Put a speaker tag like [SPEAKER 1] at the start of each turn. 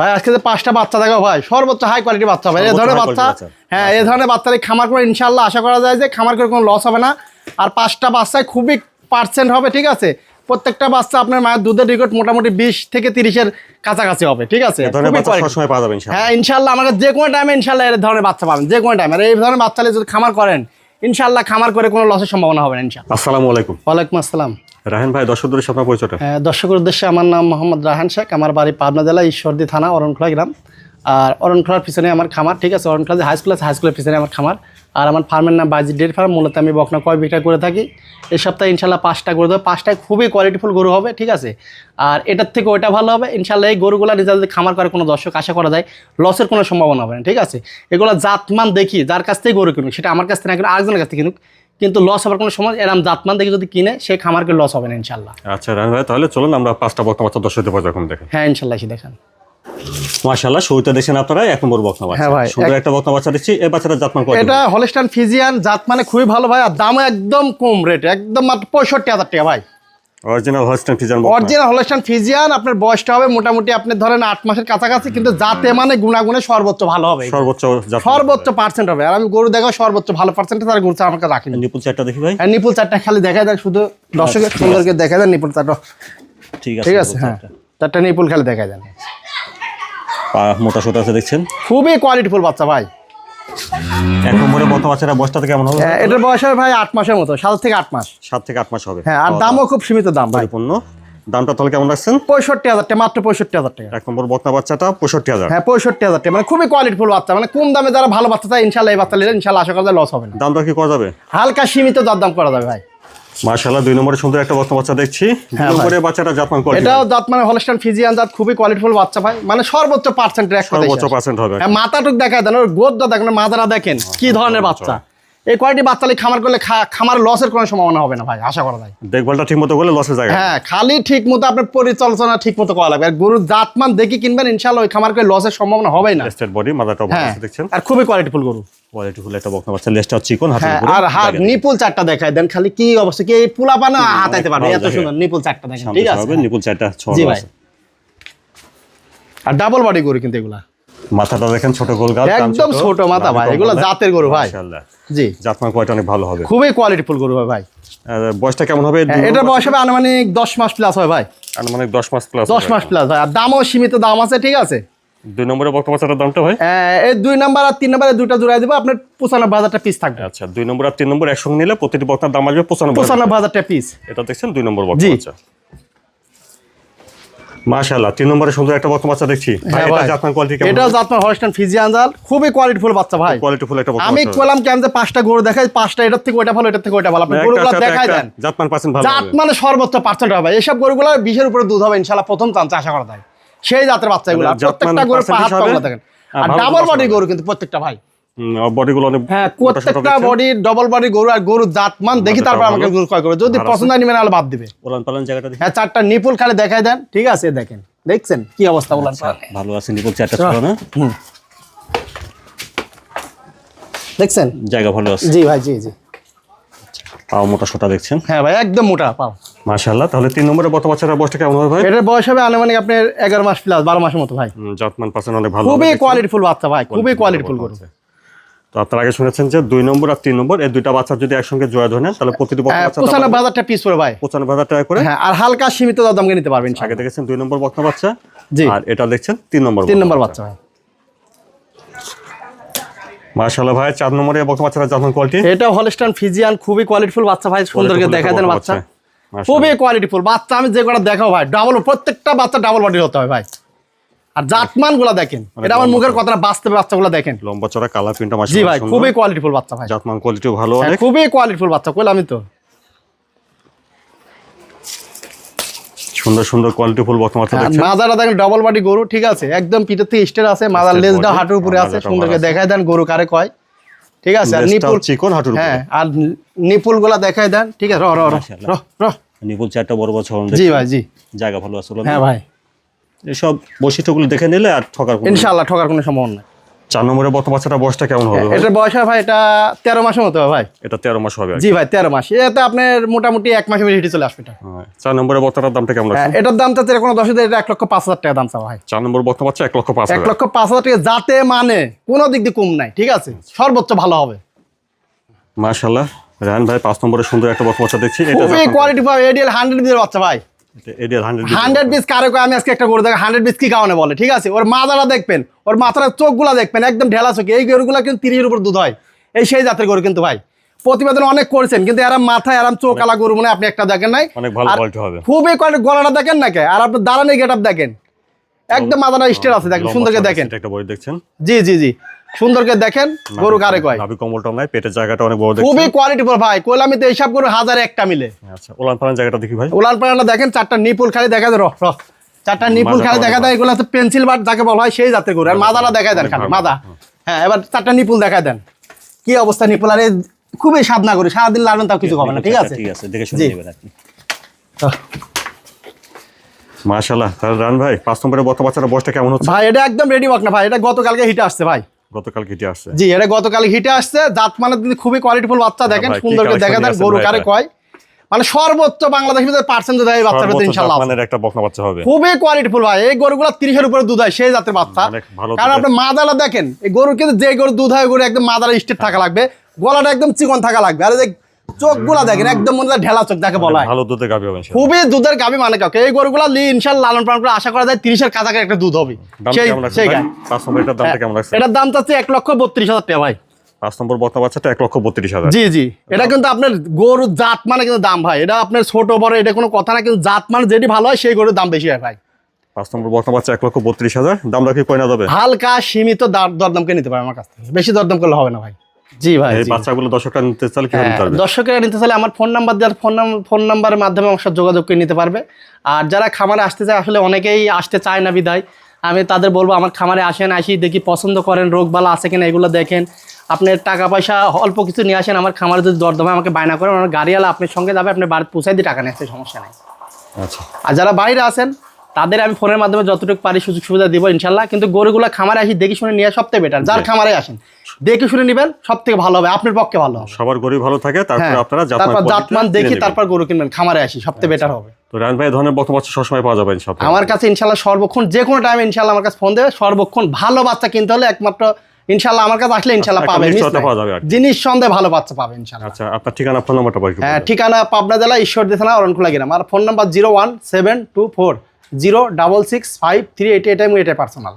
[SPEAKER 1] ভাই আজকে যে পাঁচটা বাচ্চা দেখো ভাই সর্বোচ্চ হাই কোয়ালিটি বাচ্চা ভাই এই ধরনের বাচ্চা হ্যাঁ এই ধরনের বাচ্চারা খামার করে ইনশাল্লাহ আশা করা যায় যে খামার করে কোনো লস হবে না। আর পাঁচটা বাচ্চায় খুবই পার্সেন্ট হবে ঠিক আছে? প্রত্যেকটা বাচ্চা আপনার মায়ের দুধের রেকর্ড মোটামুটি বিশ থেকে তিরিশের কাছাকাছি হবে ঠিক আছে? হ্যাঁ ইনশাল্লাহ আমাকে যে কোনো টাইমে ইনশাল্লাহ এর ধরনের বাচ্চা পাবেন যে কোনো টাইমে আর এই ধরনের বাচ্চা যদি খামার করেন ইনশাল্লাহ খামার করে কোনো লসের সম্ভাবনা হবে না ইনশাল্লাহ
[SPEAKER 2] আসসালামু আলাইকুম।
[SPEAKER 1] ওয়ালাইকুম আসসালাম।
[SPEAKER 2] রাহেন ভাই দর্শকদের আপনার পরিচয়টা?
[SPEAKER 1] হ্যাঁ, দর্শকের উদ্দেশ্যে আমার নাম মোহাম্মদ রাহান শেখ আমার বাড়ি পাবনা জেলা ঈশ্বরদী থানা অরণখোলা গ্রাম। আর অরণখোলার পিছনে আমার খামার ঠিক আছে? অরণখোলা যে হাই স্কুল আছে হাই স্কুলের পিছনে আমার খামার। আর আমার ফার্মের নাম বাজি ডেয়ারি ফার্ম মূলত আমি বকনা কয় বিক্রয় করে থাকি। এই সপ্তাহে ইনশাল্লাহ পাঁচটা গরু দেবো পাঁচটায় খুবই কোয়ালিটিফুল গরু হবে ঠিক আছে? আর এটার থেকে ওইটা ভালো হবে ইনশাল্লাহ এই গরুগুলা যদি খামার করে কোনো দর্শক আশা করা যায় লসের কোনো সম্ভাবনা হবে না ঠিক আছে? এগুলো জাতমান দেখি যার কাছ থেকে গরু কিনুক সেটা আমার কাছ থেকে না কিনুক আরেকজনের কাছ থেকে কিনুক। কিন্তু লস হওয়ার কোনো সময় এরকম জাতমান দেখে যদি কিনে সে খামারকে লস হবে না ইনশাল্লাহ
[SPEAKER 2] আচ্ছা রান ভাই তাহলে চলুন আমরা পাঁচটা বক্তা পাঁচটা দশ হতে পর্যটন দেখেন।
[SPEAKER 1] হ্যাঁ ইনশাল্লাহ দেখেন দেখান।
[SPEAKER 2] মাশাআল্লাহ শুরুতে দেখছেন আপনারা এক নম্বর বাচ্চা।
[SPEAKER 1] হ্যাঁ ভাই,
[SPEAKER 2] সুন্দর
[SPEAKER 1] এক-
[SPEAKER 2] একটা বক্তা বাচ্চা দিচ্ছি এই বাচ্চাটা জাতমান করে
[SPEAKER 1] এটা হলিস্টান ফিজিয়ান জাত মানে খুবই ভালো ভাই আর দামও একদম কম রেট একদম মাত্র পঁয়ষট্টি হাজার টাকা ভাই।
[SPEAKER 2] Original Holstein Friesian
[SPEAKER 1] original Holstein Friesian আপনার বয়সটা হবে মোটামুটি আপনি ধরেন আট মাসের কাছাকাছি কিন্তু জাতে মানে গুণাগুণে সর্বোচ্চ ভালো হবে
[SPEAKER 2] সর্বোচ্চ
[SPEAKER 1] সর্বোচ্চ পার্সেন্ট হবে। আর আমি গরু দেখাও সর্বোচ্চ ভালো পার্সেন্ট তার গরু আমার কাছে রাখিনি
[SPEAKER 2] নিপুল চারটা দেখি ভাই।
[SPEAKER 1] আর নিপুল চারটা খালি দেখা দেন শুধু দর্শকের সুন্দরকে দেখা দেন নিপুল চারটা।
[SPEAKER 2] ঠিক আছে
[SPEAKER 1] ঠিক আছে হ্যাঁ। চারটা। নিপুল খালি দেখা দেন।
[SPEAKER 2] মোটা সোটা আছে দেখছেন?
[SPEAKER 1] খুবই কোয়ালিটিফুল বাচ্চা ভাই।
[SPEAKER 2] এক নম্বরে বক্তা বাচ্চাটা বয়সটা কেমন হবে?
[SPEAKER 1] হ্যাঁ, এটার বয়স হবে ভাই আট মাসের মতো সাত থেকে আট মাস।
[SPEAKER 2] সাত থেকে আট মাস হবে।
[SPEAKER 1] হ্যাঁ আর দামও খুব সীমিত দাম ভাই।
[SPEAKER 2] পরিপূর্ণ। দামটা তাহলে কেমন রাখছেন?
[SPEAKER 1] পঁয়ষট্টি হাজার টাকা মাত্র পঁয়ষট্টি হাজার টাকা।
[SPEAKER 2] এক নম্বর বক্তা বাচ্চাটা পঁয়ষট্টি হাজার।
[SPEAKER 1] হ্যাঁ পঁয়ষট্টি হাজার টাকা। মানে খুবই কোয়ালিটিফুল বাচ্চা। মানে কম দামে যারা ভালো বাচ্চা চায় ইনশাল্লাহ এই বাচ্চা নিলে ইনশাল্লাহ আশা করা যায় লস হবে না।
[SPEAKER 2] দাম দর কি করা যাবে?
[SPEAKER 1] হালকা সীমিত দরদাম করা যাবে ভাই।
[SPEAKER 2] মার্শাল্লাহ দুই নম্বরে সুন্দর একটা বক্তা বাচ্চা দেখছি। দুই
[SPEAKER 1] হ্যাঁ,
[SPEAKER 2] বাচ্চাটা জাতমান কোয়ালিটি
[SPEAKER 1] এটাও জাত মানে হলস্টান ফিজিয়ান জাত খুবই কোয়ালিটিফুল বাচ্চা ভাই। মানে সর্বোচ্চ পার্সেন্টের এক
[SPEAKER 2] সর্বোচ্চ পার্সেন্ট হবে।
[SPEAKER 1] হ্যাঁ মাথাটুক দেখা দেন ওর গোদটা দেখেন মাথাটা দেখেন কি ধরনের বাচ্চা। এই কোয়ালিটি বাচ্চা খামার করলে খামার লসের কোনো সম্ভাবনা হবে না ভাই আশা করা যায়।
[SPEAKER 2] দেখভালটা ঠিক মতো করলে লসের জায়গা
[SPEAKER 1] হ্যাঁ খালি ঠিক মতো আপনার পরিচালনা ঠিক মতো করা লাগবে। আর গরুর জাতমান দেখি কিনবেন ইনশাল্লাহ ওই খামার করে লসের সম্ভাবনা হবে না।
[SPEAKER 2] স্টেট বডি মাদারটা আছে দেখছেন?
[SPEAKER 1] আর খুবই কোয়ালিটিফুল গরু।
[SPEAKER 2] কোয়ালিটি ফুল একটা বক্তা বাচ্চা লেজটা চিকন হাতের
[SPEAKER 1] হ্যাঁ আর হাত নিপুল চারটা দেখায় দেন খালি কি অবস্থা কি পোলা পানা হাতাইতে পারবে? এত সুন্দর নিপুল চারটা দেখেন ঠিক আছে?
[SPEAKER 2] নিপুল চারটা
[SPEAKER 1] ভাই
[SPEAKER 2] আছে।
[SPEAKER 1] আর ডাবল বডি গরু কিন্তু এগুলা।
[SPEAKER 2] মাথাটা দেখেন ছোট গোল গাল
[SPEAKER 1] একদম ছোট। মাথা ভাই, এগুলো জাতের গরু ভাই।
[SPEAKER 2] মাশাআল্লাহ।
[SPEAKER 1] জি।
[SPEAKER 2] জাতমান কোয়ালিটি অনেক ভালো হবে।
[SPEAKER 1] খুবই কোয়ালিটিফুল গরু হয় ভাই
[SPEAKER 2] বয়সটা কেমন হবে?
[SPEAKER 1] হ্যাঁ, এটার বয়স হবে আনুমানিক দশ মাস প্লাস হয় ভাই।
[SPEAKER 2] মানে দশ মাস প্লাস
[SPEAKER 1] দশ মাস প্লাস ভাই আর দামও সীমিত দাম আছে ঠিক আছে?
[SPEAKER 2] দুই নম্বরে বক্তা বাচ্চাটার দামটা ভাই?
[SPEAKER 1] এই দুই নাম্বার আর তিন নাম্বারে দুইটা জোড়াই দেবো আপনার পঁচানব্বই হাজারটা পিস থাকবে।
[SPEAKER 2] আচ্ছা দুই নম্বর আর তিন নম্বর একসঙ্গে নিলে প্রতিটি বক্তার দাম আসবে পঁচানব্বই।
[SPEAKER 1] পঁচানব্বই হাজারটা পিস
[SPEAKER 2] এটা দেখছেন? দুই নম্বর বক্তা
[SPEAKER 1] জি।
[SPEAKER 2] মাশাআল্লাহ তিন নম্বরে সুন্দর একটা বক্তা বাচ্চা দেখছি।
[SPEAKER 1] হ্যাঁ
[SPEAKER 2] এটা জাতমান কোয়ালিটি কেমন?
[SPEAKER 1] জাতমান ফিজিয়ান জাল খুবই কোয়ালিটিফুল বাচ্চা ভাই।
[SPEAKER 2] কোয়ালিটি ফুল একটা বক্তা
[SPEAKER 1] আমি কলাম কেন যে পাঁচটা গরু দেখাই পাঁচটা এটার থেকে ওইটা ভালো এটার থেকে ওইটা ভালো। আপনি গরুগুলো দেখাই দেন।
[SPEAKER 2] জাতমান পার্সেন্ট ভালো
[SPEAKER 1] জাত
[SPEAKER 2] হবে।
[SPEAKER 1] মানে সর্বোচ্চ পার্সেন্ট হবে। এইসব গরুগুলো বিশের উপরে দুধ হবে ইনশাল্লাহ প্রথম চান্স আশা করা যায়। সেই জাতের বাচ্চা এগুলো
[SPEAKER 2] মানে
[SPEAKER 1] প্রত্যেকটা গরু দেখেন।
[SPEAKER 2] আর
[SPEAKER 1] আর ডাবল বডি গরু কিন্তু প্রত্যেকটা ভাই।
[SPEAKER 2] বডিগুলো অনেক
[SPEAKER 1] হ্যাঁ
[SPEAKER 2] মোটা সোটা
[SPEAKER 1] প্রত্যেকটা
[SPEAKER 2] দেখছেন।
[SPEAKER 1] বডি ডবল বডি গরু আর গরু জাতমান দেখি তারপর আমাকে গরু ক্রয় করবে। যদি পছন্দ নিবেন তাহলে বাদ দিবে।
[SPEAKER 2] ওলান পালান জায়গাটা
[SPEAKER 1] হ্যাঁ চারটা নিপুল খালি দেখাই দেন। ঠিক আছে দেখেন। দেখছেন? কি অবস্থা বলেন
[SPEAKER 2] ভালো আছে নিপুল চারটা ছিল না
[SPEAKER 1] দেখছেন?
[SPEAKER 2] জায়গা ভালো আছে।
[SPEAKER 1] জি ভাই জি জি।
[SPEAKER 2] পাও মোটা সোটা দেখছেন?
[SPEAKER 1] হ্যাঁ ভাই একদম মোটা পাও।
[SPEAKER 2] মাশাআল্লাহ তাহলে তিন নম্বরে বত বছরের বয়সটা কেমন হবে ভাই?
[SPEAKER 1] এটার বয়স হবে আনুমানিক আপনার এগারো মাস প্লাস বারো মাসের মতো ভাই।
[SPEAKER 2] জাতমান পার্সেন্ট অনেক ভালো
[SPEAKER 1] খুবই কোয়ালিটিফুল বাচ্চা ভাই খুবই কোয়ালিটিফুল গরু।
[SPEAKER 2] আছে। তো আপনারা আগে শুনেছেন যে দুই নম্বর আর তিন নম্বর এই দুইটা বাচ্চা যদি একসঙ্গে জোড়া ধরে নেন তাহলে প্রতিটি বক্তা বাচ্চা
[SPEAKER 1] পিস পড়ে ভাই।
[SPEAKER 2] পঁচানব্বই হাজার টাকা করে?
[SPEAKER 1] হ্যাঁ আর হালকা সীমিত দামকে নিতে পারবেন
[SPEAKER 2] আগে দেখেছেন দুই নম্বর বক্তা বাচ্চা?
[SPEAKER 1] জি।
[SPEAKER 2] আর এটা দেখছেন তিন নম্বর
[SPEAKER 1] তিন নম্বর বাচ্চা। ভাই।
[SPEAKER 2] মাশাআল্লাহ ভাই চার নম্বরে বক্তা বাচ্চারা জাতমান কোয়ালিটি
[SPEAKER 1] এটা হলস্টান ফিজিয়ান খুবই কোয়ালিটিফুল বাচ্চা ভাই সুন্দরকে দেখা দেন বাচ্চা।
[SPEAKER 2] মাশাআল্লাহ।
[SPEAKER 1] খুবই কোয়ালিটিফুল বাচ্চা আমি যে কটা দেখাও ভাই ডাবল প্রত্যেকটা বাচ্চা ডাবল বডি হতে হয় ভাই। আর জাতমানগুলা দেখেন এটা আমার মুখের কথা না বাস্তবে বাচ্চাগুলো দেখেন।
[SPEAKER 2] লম্বা চড়া কালার প্রিন্টটা
[SPEAKER 1] জি ভাই। খুবই কোয়ালিটিফুল বাচ্চা ভাই।
[SPEAKER 2] জাতমান কোয়ালিটিও ভালো
[SPEAKER 1] হ্যাঁ,
[SPEAKER 2] অনেক।
[SPEAKER 1] খুবই কোয়ালিটিফুল বাচ্চা কইলাম আমি তো।
[SPEAKER 2] সুন্দর সুন্দর কোয়ালিটি ফুল বাচ্চা
[SPEAKER 1] হ্যাঁ,
[SPEAKER 2] দেখছেন।
[SPEAKER 1] মাজারা দেখেন ডবল বডি গরু ঠিক আছে? একদম পিঠের থেকে স্টের আছে মাজার লেজটা হাঁটুর উপরে আছে সুন্দরকে দেখায় দেন গরু কারে কয়। ঠিক আছে আর নিপুল
[SPEAKER 2] চিকন হাঁটুর উপরে।
[SPEAKER 1] হ্যাঁ আর নিপুলগুলা দেখায় দেন ঠিক আছে র র র র র।
[SPEAKER 2] নিপুল চারটা বড় বড় ছড়ন
[SPEAKER 1] জি ভাই জি।
[SPEAKER 2] জায়গা ভালো আছে
[SPEAKER 1] হ্যাঁ ভাই।
[SPEAKER 2] এসব বৈশিষ্ট্যগুলো দেখে নিলে আর ঠকার
[SPEAKER 1] ইনশাআল্লাহ ঠকার কোনো সম্ভাবনা নাই।
[SPEAKER 2] চার নম্বরে বর্তমান বাচ্চাটা বয়সটা কেমন হবে
[SPEAKER 1] এটা বয়স হয় ভাই এটা তেরো মাসের মতো ভাই।
[SPEAKER 2] এটা তেরো মাস হবে
[SPEAKER 1] জি ভাই তেরো মাস। এতে আপনার মোটামুটি এক মাসের বেশি হেঁটে চলে আসবে এটা।
[SPEAKER 2] হ্যাঁ। চার নম্বরে বর্তমানের দামটা কেমন
[SPEAKER 1] হ্যাঁ,
[SPEAKER 2] আছে?
[SPEAKER 1] এটার দাম তো কোনো দশ হাজার এক লক্ষ পাঁচ হাজার টাকা দাম চাওয়া ভাই
[SPEAKER 2] চার নম্বর বর্তমান বাচ্চা এক লক্ষ পাঁচ
[SPEAKER 1] এক লক্ষ পাঁচ হাজার টাকা যাতে মানে কোনো দিক দিয়ে কম নাই ঠিক আছে? সর্বোচ্চ ভালো হবে।
[SPEAKER 2] মাশাল্লাহ রায়ন ভাই পাঁচ নম্বরে সুন্দর একটা বর্তমান বাচ্চা দেখছি। এটা
[SPEAKER 1] কোয়ালিটি পাবে এডিএল হান্ড্রেড বিজের বাচ্চা ভাই।
[SPEAKER 2] হান্ড্রেড
[SPEAKER 1] হান্ড্রেড বিস আমি আজকে একটা করে দেখো হান্ড্রেড বিস কি কারণে বলে ঠিক আছে? ওর মাথাটা দেখবেন ওর মাথার চোখগুলা দেখবেন একদম ঢেলা চোখে। এই গরুগুলা কিন্তু তিরিশের উপর দুধ হয়। এই সেই জাতের গরু কিন্তু ভাই। প্রতিবেদন অনেক করছেন কিন্তু এরা মাথায় আরাম চোখ আলা গরু মনে আপনি একটা দেখেন নাই। খুবই গলাটা দেখেন না কে? আর আপনার দাঁড়ানি গেট আপ দেখেন। একদম মাথাটা স্টেট আছে দেখেন সুন্দরকে দেখেন।
[SPEAKER 2] একটা বই দেখছেন?
[SPEAKER 1] জি জি জি। সুন্দরকে দেখেন গরু কারে কয়?
[SPEAKER 2] নাভি কমলটা নাই পেটের জায়গাটা অনেক বড় দেখছেন।
[SPEAKER 1] খুবই কোয়ালিটি ভাই কোলামি তো এইসব গরু হাজারে একটা মিলে।
[SPEAKER 2] আচ্ছা ওলান পালান জায়গাটা দেখি ভাই।
[SPEAKER 1] উলান পালানটা দেখেন চারটা নিপুল খালি দেখা যায় রহ রহ। চারটা নিপুল খালি দেখা যায় এগুলো হচ্ছে পেন্সিল বাট যাকে বলা হয় সেই জাতের গরু। আর মাদাটা দেখা দেন খালি মাদা হ্যাঁ এবার চারটা নিপুল দেখা দেন। কি অবস্থা নিপুল? আর খুবই সাধনা করি সারাদিন লাগবেন তাও কিছু হবে না ঠিক আছে
[SPEAKER 3] ঠিক আছে দেখে শুনে নেবেন আপনি।
[SPEAKER 2] মাশাল্লাহ তাহলে রান ভাই পাঁচ নম্বরে বর্তমান বাচ্চাটা বয়সটা কেমন হচ্ছে?
[SPEAKER 1] ভাই এটা একদম রেডি ওয়াক না ভাই এটা গতকালকে হিটে আসছে ভাই।
[SPEAKER 2] গতকাল কেটে আসছে।
[SPEAKER 1] জি এটা গতকাল হিটে আসছে জাত মানে খুবই কোয়ালিটিফুল বাচ্চা দেখেন
[SPEAKER 2] ভাই, কি
[SPEAKER 1] সুন্দর করে দেখা দেন গরু কারে কয়? মানে সর্বোচ্চ বাংলাদেশের ভিতরে পার্সেন্ট দেয় বাচ্চার ভিতরে
[SPEAKER 2] সর্বোচ্চ
[SPEAKER 1] ইনশাল্লাহ
[SPEAKER 2] একটা বকনা বাচ্চা হবে।
[SPEAKER 1] খুবই কোয়ালিটিফুল ভাই এই গরুগুলো উপরে দুধ হয় সেই জাতের বাচ্চা। কারণ আপনি মাদালা দেখেন এই গরু কিন্তু যে গরু দুধ হয় গরু একদম মাদালা স্টেট থাকা লাগবে গলাটা একদম চিকন থাকা লাগবে। আর যে চোখগুলা দেখেন একদম মনে হয় ঢেলা চোখ যাকে বলা
[SPEAKER 2] ভালো দুধে গাবি হবে
[SPEAKER 1] খুবই দুধের গাবি মানে কাউকে। এই গরুগুলা লি ইনশাল্লাহ লালন পালন করে আশা করা যায় তিরিশের কাছাকাছি একটা দুধ হবে। সেই সেই
[SPEAKER 2] এটার
[SPEAKER 1] দাম চাচ্ছে এক লক্ষ বত্রিশ হাজার টাকা ভাই।
[SPEAKER 2] পাঁচ নম্বর বর্তমান বাচ্চাটা এক লক্ষ বত্রিশ হাজার।
[SPEAKER 1] জি জি। এটা কিন্তু আপনার গরুর জাত মানে কিন্তু দাম ভাই। এটা আপনার ছোট বড় এটা কোনো কথা না কিন্তু জাত মানে যেটি ভালো হয় সেই গরুর দাম বেশি হয় ভাই।
[SPEAKER 2] পাঁচ নম্বর বর্তমান বাচ্চা এক লক্ষ বত্রিশ হাজার। দাম রাখি কয়না যাবে
[SPEAKER 1] হালকা সীমিত দার- দরদামকে নিতে পারে আমার কাছ থেকে। বেশি দরদাম করলে হবে না ভাই। জি ভাই
[SPEAKER 2] এই বাচ্চাগুলো দর্শকরা নিতে চাইলে
[SPEAKER 1] হ্যাঁ,
[SPEAKER 2] নিতে পারবে?
[SPEAKER 1] দর্শকেরা নিতে চাইলে আমার ফোন নাম্বার দেওয়ার ফোন ফোন নাম্বারের মাধ্যমে আমার সাথে যোগাযোগ করে নিতে পারবে। আর যারা খামারে আসতে চায় আসলে অনেকেই আসতে চায় না বিদায়। আমি তাদের বলব আমার খামারে আসেন আসি দেখি পছন্দ করেন রোগ বালা আছে কিনা এগুলো দেখেন। আপনার টাকা পয়সা অল্প কিছু নিয়ে আসেন আমার খামারে যদি দরদাম আমাকে বায়না করেন আমার গাড়িওয়ালা আপনার সঙ্গে যাবে আপনার বাড়িতে পৌঁছাই দিয়ে টাকা নিয়ে আসতে সমস্যা নেই।
[SPEAKER 2] আচ্ছা।
[SPEAKER 1] আর যারা বাইরে আছেন তাদের আমি ফোনের মাধ্যমে যতটুকু পারি সুযোগ সুবিধা দিব ইনশাল্লাহ। কিন্তু গরুগুলো খামারে আসি দেখে শুনে নিয়ে সবথেকে বেটার যার খামারে আসেন দেখে শুনে নেবেন সব থেকে ভালো হবে আপনার পক্ষে ভালো হবে।
[SPEAKER 2] সবার গরিব ভালো থাকে তারপরে
[SPEAKER 1] হ্যাঁ,
[SPEAKER 2] আপনারা
[SPEAKER 1] তারপর জাতমান দেখি তারপর গরু কিনবেন খামারে আসি সবথেকে বেটার হবে।
[SPEAKER 2] তো রায়ন ভাই ধরনের বর্তমান সবসময় পাওয়া যাবে ইনশাআল্লাহ।
[SPEAKER 1] আমার কাছে ইনশাল্লাহ সর্বক্ষণ যে কোনো টাইমে ইনশাল্লাহ আমার কাছে ফোন দেবে সর্বক্ষণ ভালো বাচ্চা কিনতে হলে একমাত্র ইনশাল্লাহ আমার কাছে আসলে ইনশাল্লাহ
[SPEAKER 2] একটা
[SPEAKER 1] পাবে। জিনিস সন্দেহে ভালো বাচ্চা পাবে ইনশাল্লাহ
[SPEAKER 2] আচ্ছা আপনার ঠিকানা ফোন নাম্বারটা
[SPEAKER 1] হ্যাঁ ঠিকানা পাবনা জেলা ঈশ্বরদী থানা অরণখোলা গ্রাম। আর phone number zero one seven two four zero double six five three eight eight এটাই পার্সোনাল